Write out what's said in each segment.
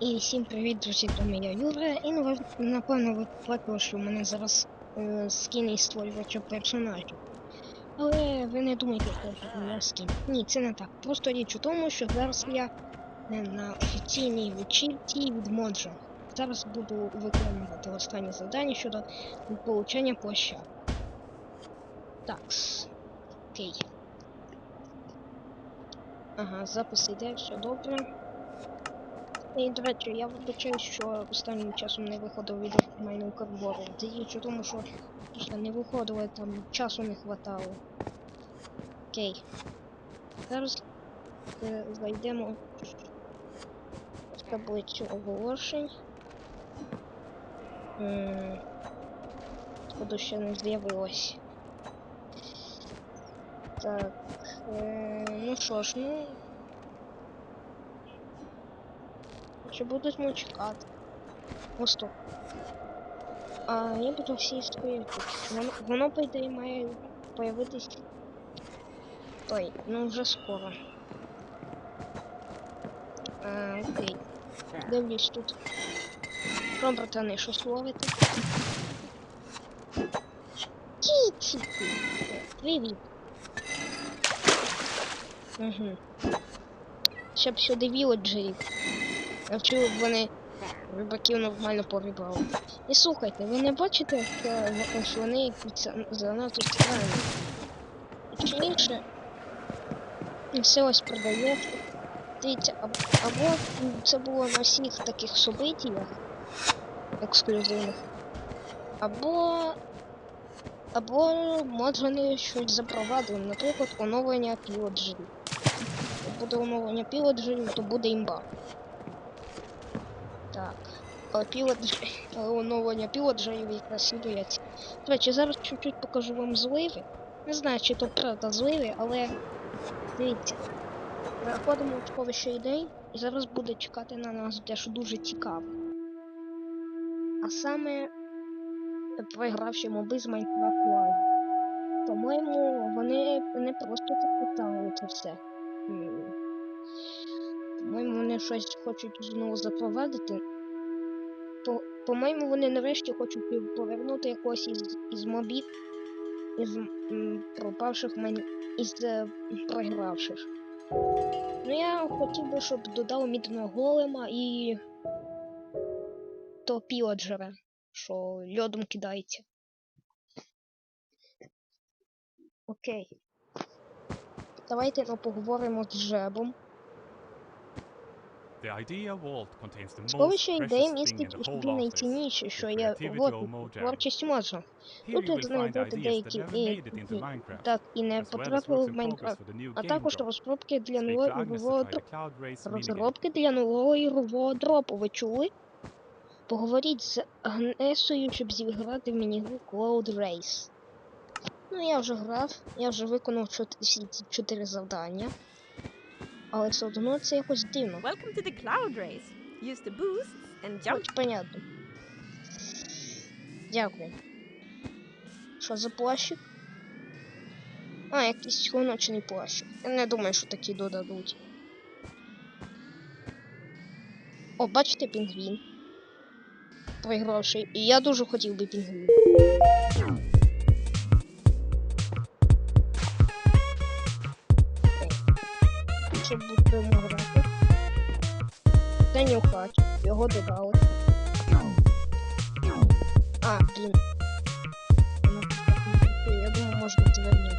І всім привіт, друзі, вами я Юра. І ну, напевно ви плакали, що в мене зараз е, скін із створювача персонажів. Але ви не думайте, що це я скін. Ні, це не так. Просто річ у тому, що зараз я не на офіційній вечірці від Моджа. Зараз буду виконувати останнє завдання щодо получення плаща. Так. Окей. Ага, запис іде, все добре. І, до речі, я вибачаю, що останнім часом не виходив відео World. Річ у тому, що ще не виходило, там часу не хватало. Окей. Зараз е, зайдемо в таблицю оголошень. Походу ще не з'явилось. Так. Е, ну що ж, ну. Чи будуть ми чекати? О, стоп. А я буду всі історії тут. Воно, воно по ідеї має появитись. Ой, ну вже скоро. А, окей. Дивлюсь тут. Про братани щось ловити. Кіті! Привіт. Угу. Щоб сюди вілоджерів. Навчив вони рибаків нормально порибали. І слухайте, ви не бачите, що, вони занадто странні? Точніше, все ось продається. Дивіться, або, це було на всіх таких событіях ексклюзивних, або або може вони щось запровадили, наприклад, оновлення пілоджерів. Як буде оновлення пілоджерів, то буде імба. Так. Але пілот, але оновлення пілоджерів якраз і. До речі, зараз чуть-чуть покажу вам зливи. Не знаю, чи то правда зливи, але дивіться. Переходимо в сховище ідей, і зараз буде чекати на нас дещо дуже цікаве. А саме проігравші моби з Minecraft Live. По-моєму, вони не просто так питали це все. Вони щось хочуть знову запровадити. По- По-моєму, вони нарешті хочуть повернути якогось із, із мобів, із м, пропавших мен... із е, програвших. Ну я хотів би, щоб додали мідного голема і то пілоджера, що льодом кидається. Окей. Давайте ну, поговоримо з Жебом. Сховище ідеї містить the у собі найцінніше, що the є Mojang. творчість. Here Тут ви знайдете деякі і, так і не потрапили в Майнкрафт, for the new а також розробки для нового ігрового minigame. розробки для нового ігрового дропу. Ви чули? Поговоріть з Агнесою, щоб зіграти в мінігру Cloud Race. Ну, я вже грав, я вже виконав чот- всі ці чотири завдання. Але все одно це якось дивно. Welcome to the cloud race. Use the boosts and jump. Хоч понятно. Дякую. Що за плащик? А, якийсь ночний плащик. Я не думаю, що такі додадуть. О, бачите пінгвін. Проігравший. І я дуже хотів би пінгвін. Його додали. А, блін. Ну. Я думаю, можна звернути.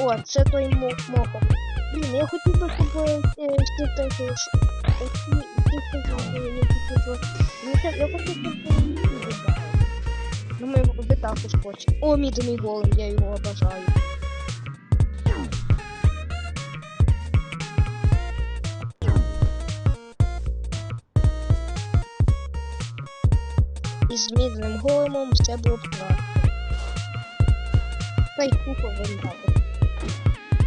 О, це той мо- мохор. Блін, я хотів би, щоб е, що... Всі, всі, хто, е, Ну, я хочу, додали. Думаю, також хочете. О, мідний голем, я його обожаю. І з мідним големом все було б краще. Та й купа виглядає.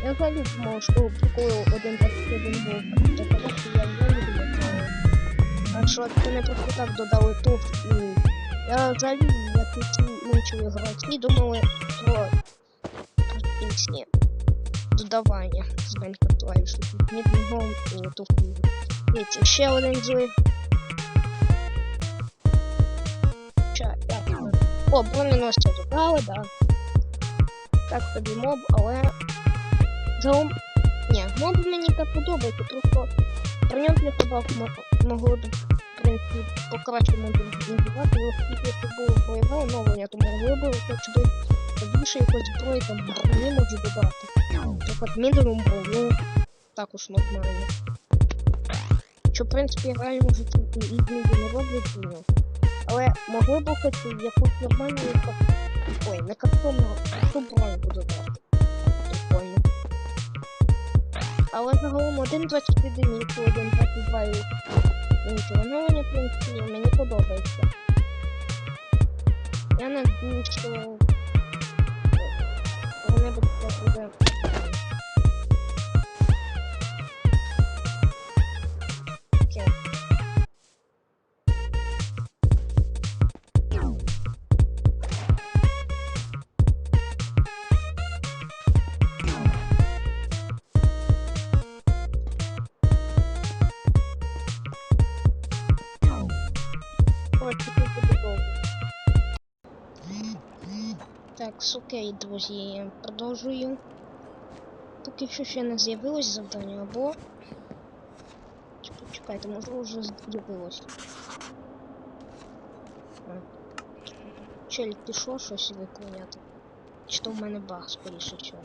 Я взагалі думав, що коли один один був, то того, що я взагалі думав. А що це не просто так додали тут. і Я взагалі, як і ці інші гравці, думали про пісні. Додавання з Майнкрафту, що тут мідного і туфу. Дивіться, ще один злив. О, броненосця додали, да. Так тобі моб, але. Заум... Ні, моб мені так подобається, просто про нього для мо- могло б, в принципі, покраще модернізувати, оскільки це було бойове оновлення, то могли б хоч би більше якось зброї там броні можу додати. Наприклад, мінімум броню також нормально. Що, в принципі, реально вже і не роблять броню. Але могли б хоч якусь нормальну Ой, не картонну, а ту броню додати. Прикольно. Але загалом 1.21 і 1.22 і інші оновлення, в принципі, мені подобається. Я надію, що вони будуть буде. Окей, друзі, продовжую. Поки що ще не з'явилось завдання, або. Чи Почекайте, може вже з'явилось. А. Челік пішов щось виконати. Чи то в мене баг, скоріше всього.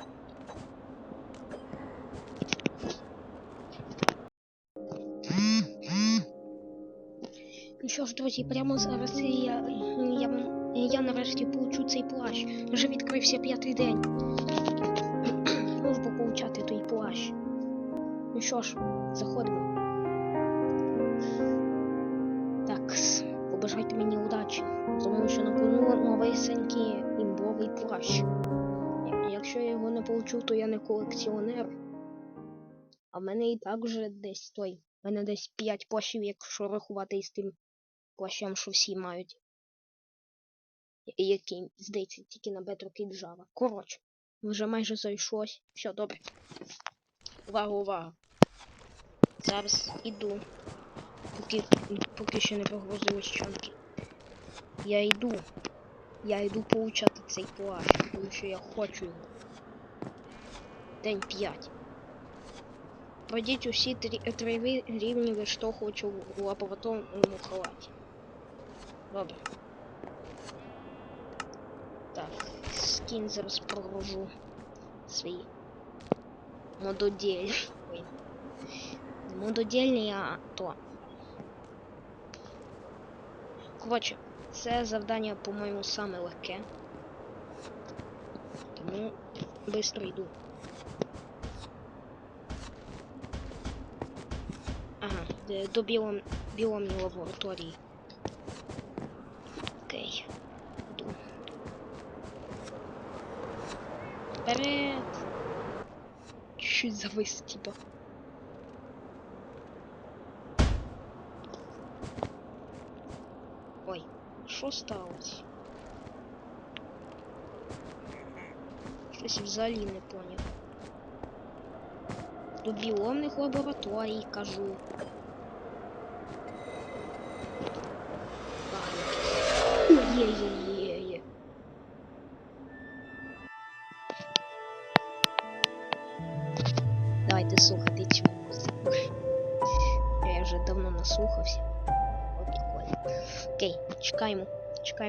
Ну що ж, друзі, прямо зараз я, я, вам- я нарешті получу цей плащ. Вже відкрився п'ятий день. Можу получати той плащ. Ну що ж, заходимо. Так, побажайте мені удачі, тому що на кону новесенький імбовий плащ. Якщо я його не получу, то я не колекціонер. А в мене і так вже десь той. В мене десь 5 плащів, якщо рахувати із тим плащем, що всі мають. Який, здається, тільки на Бетру Java. Коротше, вже майже зайшлось. Все, добре. Увага, увага. Зараз іду. Поки, поки ще не погрузились чонки. Я йду. Я йду получати цей плащ, тому що я хочу його. День 5. Пройдіть усі три, три рі- рівні виштовхувача у лабораторному халаті. Добре. Так, скін зараз прогружу свій мододіль. Ой. Мододільний, а то. Коротше, це завдання, по-моєму, саме легке. Тому швидко йду. Ага, до білом, біломні лабораторії. Окей. Йду. Вперед! Чуть завис, типа. Ой, що сталося? Щось взагалі не поняв. До біомних лабораторій кажу.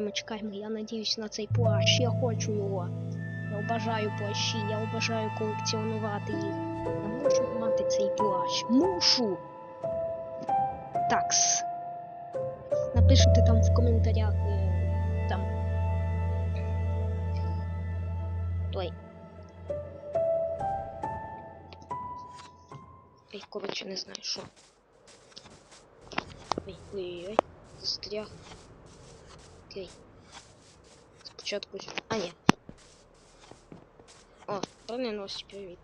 Чекаємо, чекаємо. Я надіюсь на цей плащ. Я хочу його. Я обожаю плащі, я обожаю колекціонувати їх. Я мушу мати цей плащ. Мушу! Такс. Напишите там в коментарях. е, Там. Той. Ой, коротше, не знаю що. Ой, ой, ой, застряг. Окей. Спочатку. с- А, ні. О, броненосець, привіт.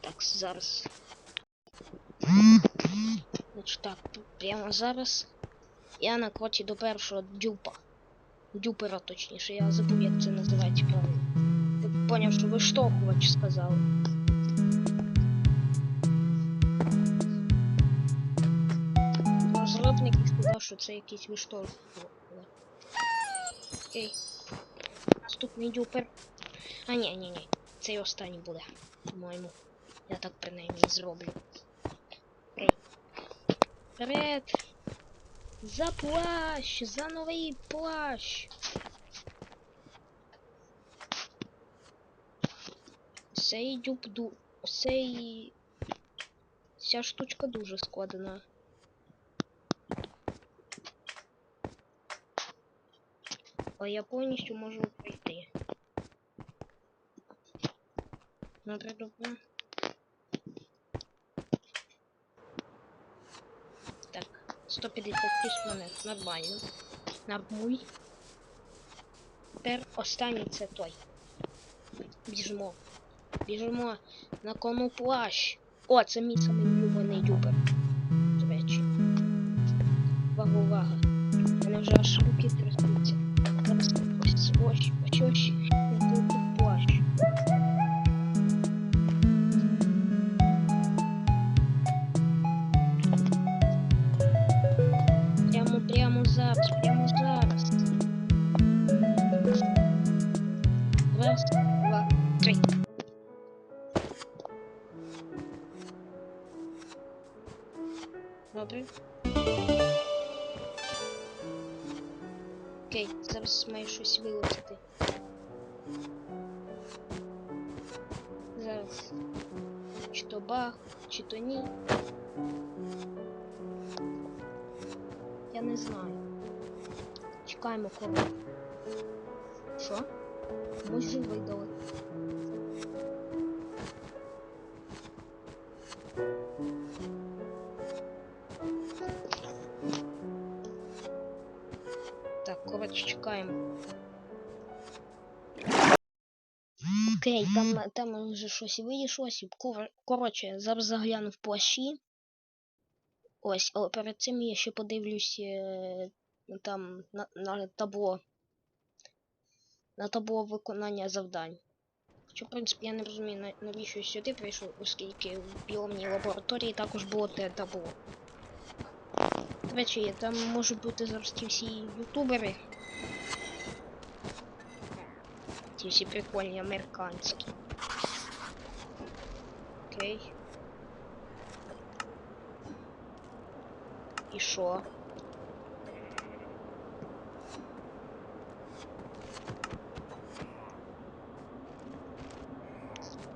Так, зараз. Значить так, прямо зараз я на кроці до першого дюпа. Дюпера, точніше, я забув, як це називається правильно. поняв, що виштовхувач сказав. Розробник сказав, що це якийсь виштовхувач. Окей. Наступний дюпер. А ні, ні, ні. Цей останній буде, по-моєму. Я так принаймні зроблю. Вперед! За плащ! За новий плащ! Цей дюб ду... Цей... Ця штучка дуже складена. Але я повністю можу пройти. Добре, добре. Так, 156 монет, нормально. Нормуй. Тепер останній це той. Біжимо. Біжимо на кону плащ. О, це мій самий улюблений дюбер. До речі. Увага, увага. У мене вже аж руки трясуться. Зараз ось ось ось Чи то баг, чи то ні. Я не знаю. Чекаємо кого. Що? Ми живий Так, там вже щось вийшлось. Кор- Коротше, зараз загляну в плащі. Ось, але перед цим я ще подивлюсь е, там на, на табло. На табло виконання завдань. Хоча, в принципі, я не розумію, навіщо сюди прийшов, оскільки в біомній лабораторії також було те табло. До речі, там можуть бути зараз ті всі ютубери. Ті всі прикольні американські. Окей. І що?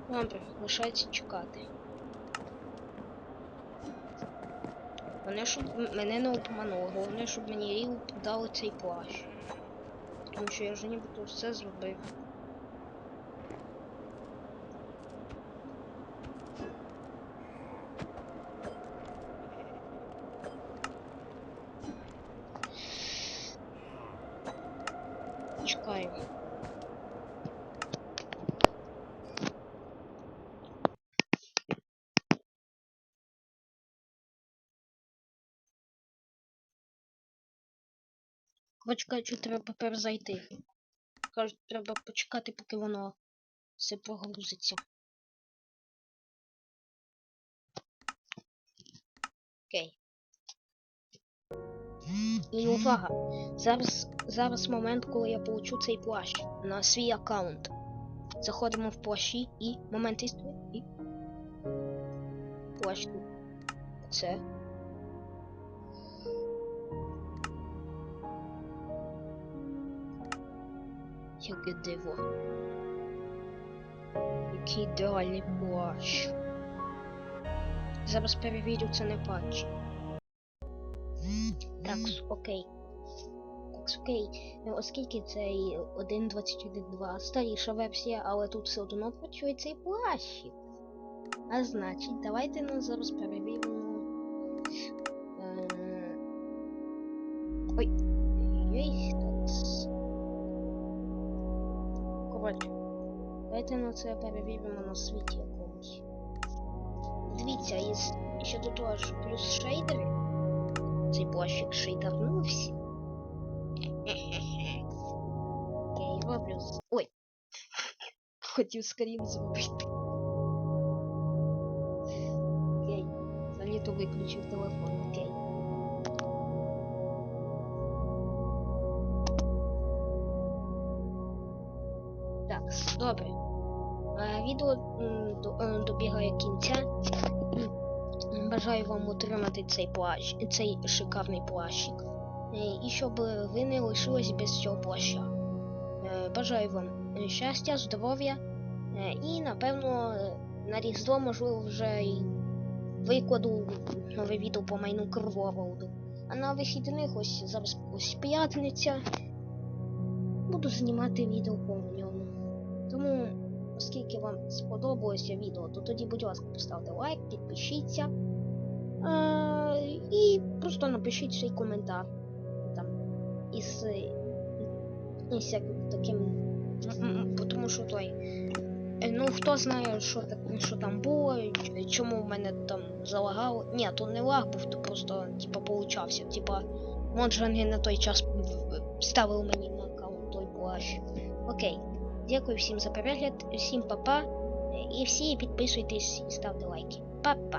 Добре, лишається чекати. Головне, щоб мене не обмануло. Головне, щоб мені Ріл дали цей плащ. Тому що я вже нібито все зробив. Коротше кажучи, треба перезайти. Кажуть, треба почекати, поки воно все прогрузиться. Окей. І увага! Зараз, зараз момент, коли я получу цей плащ на свій аккаунт. Заходимо в плащі і момент історії і. Плащ тут. Це. Яке диво. Який ідеальний плащ. Зараз перевірю, це не патч. Так, окей. Так, окей. Ну, Оскільки цей 1.21.2 старіша версія, але тут все одно працює цей плащик. А значить, давайте ну, зараз перевіримо. Е... Ой. Ой, так. Коротше. Давайте ну це перевіримо на світі якомусь. Дивіться, із ще до того ж плюс шейдери. Цей плащик шейдернувся. Окей, роблю. Ой. хотів скрін зробити. Окей. Заліто виключив телефон, окей. Так, добре. Відео е, добігає кінця. Бажаю вам отримати цей плащ, цей шикарний плащик. Е, І щоб ви не лишились без цього плаща. Е, Бажаю вам щастя, здоров'я е, і, напевно, на Різдво, можливо, вже і викладу нове відео по майну Кривороуду. А на вихідних ось зараз ось п'ятниця. Буду знімати відео по ньому. Тому, оскільки вам сподобалося відео, то тоді, будь ласка, поставте лайк, підпишіться. І просто напишіть свій коментар. Там, із, із таким. Тому що той. Ну, хто знає, що, так, що там було, чому в мене там залагало. Ні, то не лаг був, то просто, типа, получався. Типа, моджанги на той час в- в- ставили мені на аккаунт той плащ. Окей. Дякую всім за перегляд, всім па-па. І всі підписуйтесь і ставте лайки. Па-па!